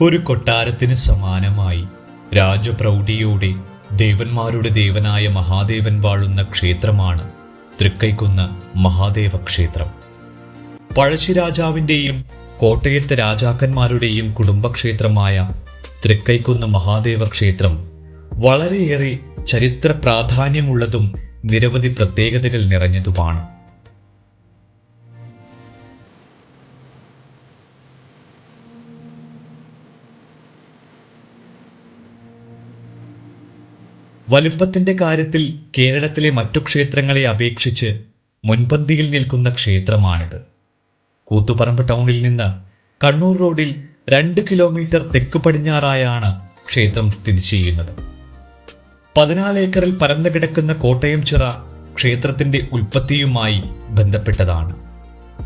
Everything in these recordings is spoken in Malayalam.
ഒരു കൊട്ടാരത്തിന് സമാനമായി രാജപ്രൗഢിയോടെ ദേവന്മാരുടെ ദേവനായ മഹാദേവൻ വാഴുന്ന ക്ഷേത്രമാണ് തൃക്കൈക്കുന്ന് മഹാദേവ ക്ഷേത്രം പഴശ്ശിരാജാവിന്റെയും കോട്ടയത്തെ രാജാക്കന്മാരുടെയും കുടുംബക്ഷേത്രമായ തൃക്കൈക്കുന്ന് മഹാദേവ ക്ഷേത്രം വളരെയേറെ ചരിത്ര പ്രാധാന്യമുള്ളതും നിരവധി പ്രത്യേകതകൾ നിറഞ്ഞതുമാണ്. വലുപ്പത്തിന്റെ കാര്യത്തിൽ കേരളത്തിലെ മറ്റു ക്ഷേത്രങ്ങളെ അപേക്ഷിച്ച് മുൻപന്തിയിൽ നിൽക്കുന്ന ക്ഷേത്രമാണിത്. കൂത്തുപറമ്പ് ടൗണിൽ നിന്ന് കണ്ണൂർ റോഡിൽ രണ്ട് കിലോമീറ്റർ തെക്ക് പടിഞ്ഞാറായാണ് ക്ഷേത്രം സ്ഥിതി ചെയ്യുന്നത്. പതിനാല് ഏക്കറിൽ പരന്നു കിടക്കുന്ന കോട്ടയം ചിറ ക്ഷേത്രത്തിന്റെ ഉൽപ്പത്തിയുമായി ബന്ധപ്പെട്ടതാണ്.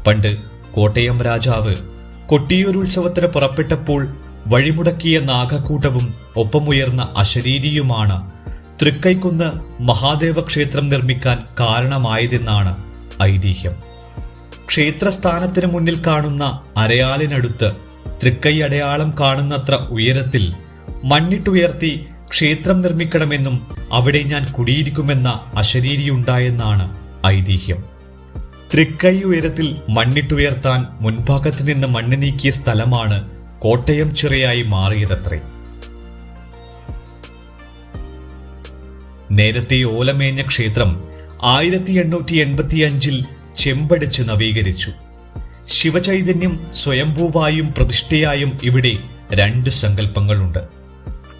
പണ്ട് കോട്ടയം രാജാവ് കൊട്ടിയൂർ കൊട്ടിയൂരുത്സവത്തിന് പുറപ്പെട്ടപ്പോൾ വഴിമുടക്കിയ നാഗക്കൂട്ടവും ഒപ്പമുയർന്ന അശരീരിയുമാണ് തൃക്കൈക്കുന്ന് മഹാദേവ ക്ഷേത്രം നിർമ്മിക്കാൻ കാരണമായതെന്നാണ് ഐതിഹ്യം. ക്ഷേത്രസ്ഥാനത്തിന് മുന്നിൽ കാണുന്ന അരയാലിനടുത്ത് തൃക്കൈ അടയാളം കാണുന്നത്ര ഉയരത്തിൽ മണ്ണിട്ടുയർത്തി ക്ഷേത്രം നിർമ്മിക്കണമെന്നും അവിടെ ഞാൻ കുടിയിരിക്കുമെന്ന അശരീരിയുണ്ടായെന്നാണ് ഐതിഹ്യം. തൃക്കൈ ഉയരത്തിൽ മണ്ണിട്ടുയർത്താൻ മുൻഭാഗത്തു നിന്ന് മണ്ണ് നീക്കിയ സ്ഥലമാണ് കോട്ടയം ചിറയായി മാറിയതത്രേ. നേരത്തെ ഓലമേഞ്ഞ ക്ഷേത്രം ആയിരത്തി എണ്ണൂറ്റി എൺപത്തി അഞ്ചിൽ ചെമ്പടിച്ച് നവീകരിച്ചു. ശിവചൈതന്യം സ്വയംഭൂവായും പ്രതിഷ്ഠയായും ഇവിടെ രണ്ട് സങ്കല്പങ്ങളുണ്ട്.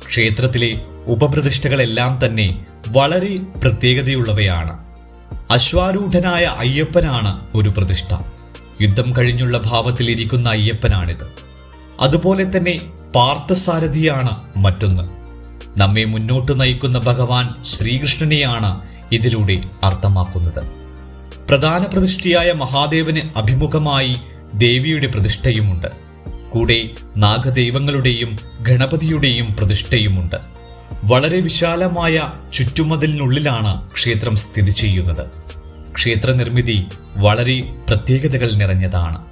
ക്ഷേത്രത്തിലെ ഉപപ്രതിഷ്ഠകളെല്ലാം തന്നെ വളരെ പ്രത്യേകതയുള്ളവയാണ്. അശ്വാരൂഢനായ അയ്യപ്പനാണ് ഒരു പ്രതിഷ്ഠ. യുദ്ധം കഴിഞ്ഞുള്ള ഭാവത്തിലിരിക്കുന്ന അയ്യപ്പനാണിത്. അതുപോലെ തന്നെ പാർത്ഥസാരഥിയാണ് മറ്റൊന്ന്. നമ്മെ മുന്നോട്ട് നയിക്കുന്ന ഭഗവാൻ ശ്രീകൃഷ്ണനെയാണ് ഇതിലൂടെ അർത്ഥമാക്കുന്നത്. പ്രധാന പ്രതിഷ്ഠയായ മഹാദേവന് അഭിമുഖമായി ദേവിയുടെ പ്രതിഷ്ഠയുമുണ്ട്. കൂടെ നാഗദൈവങ്ങളുടെയും ഗണപതിയുടെയും പ്രതിഷ്ഠയുമുണ്ട്. വളരെ വിശാലമായ ചുറ്റുമതിലിനുള്ളിലാണ് ക്ഷേത്രം സ്ഥിതി ചെയ്യുന്നത്. ക്ഷേത്ര നിർമ്മിതി വളരെ പ്രത്യേകതകൾ നിറഞ്ഞതാണ്.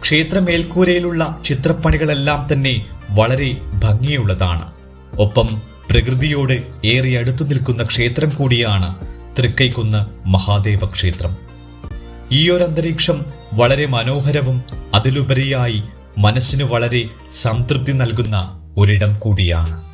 ക്ഷേത്രമേൽക്കൂരയിലുള്ള ചിത്രപ്പണികളെല്ലാം തന്നെ വളരെ ഭംഗിയുള്ളതാണ്. ഒപ്പം പ്രകൃതിയോട് ഏറെ അടുത്തു നിൽക്കുന്ന ക്ഷേത്രം കൂടിയാണ് തൃക്കൈക്കുന്ന് മഹാദേവ ക്ഷേത്രം ഈ ഒരു അന്തരീക്ഷം വളരെ മനോഹരവും അതിലുപരിയായി മനസ്സിന് വളരെ സംതൃപ്തി നൽകുന്ന ഒരിടം കൂടിയാണ്.